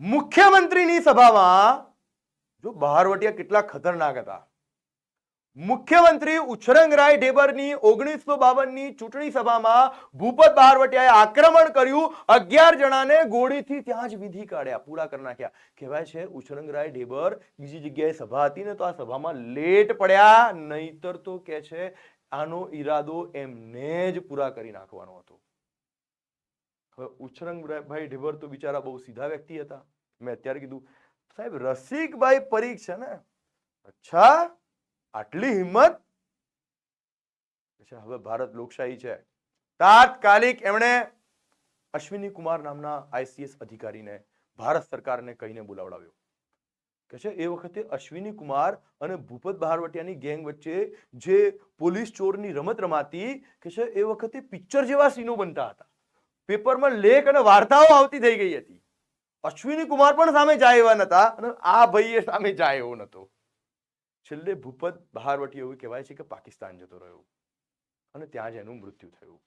મુખ્યમંત્રીની સભામાં જો બહારવટિયા કેટલા ખતરનાક હતા. મુખ્યમંત્રી ઉછરંગરાય ઢેબરની ઓગણીસો બાવનની ચૂંટણી સભામાં ભૂપત બહારવટિયાએ આક્રમણ કર્યું. અગિયાર જણાને ગોળીથી ત્યાં જ વિધિ કાઢ્યા, પૂરા કરી નાખ્યા. કહેવાય છે ઉછરંગરાય ઢેબર બીજી જગ્યાએ સભા હતી ને તો આ સભામાં લેટ પડ્યા. નહીતર તો કે છે આનો ઈરાદો એમને જ પૂરા કરી નાખવાનો હતો. હવે ઉછરંગભાઈ ઢેબર તો બિચારા બહુ સીધા વ્યક્તિ હતા. મેં અત્યારે કીધું, સાહેબ રસિકભાઈ પરીખ છે ને. અચ્છા, આટલી હિંમત? હવે ભારત લોકશાહી છે. તાત્કાલિક એમણે અશ્વિની કુમાર નામના આઈસીએસ અધિકારીને ભારત સરકારને કહીને બોલાવડાવ્યો. કે છે, એ વખતે અશ્વિની કુમાર અને ભૂપત બહારવટિયાની ગેંગ વચ્ચે જે પોલીસ ચોરની રમત રમાતી, કે છે, એ વખતે પિક્ચર જેવા સીનો બનતા હતા. પેપરમાં લેખ અને વાર્તાઓ આવતી થઈ ગઈ હતી. અશ્વિની કુમાર પણ સામે જાય એવા નતા અને આ ભાઈએ સામે જાય એવો નતો છેલ્લે ભૂપત બહારવટી એવું કહેવાય છે કે પાકિસ્તાન જતો રહ્યો. અને ત્યાં જ એનું મૃત્યુ થયું.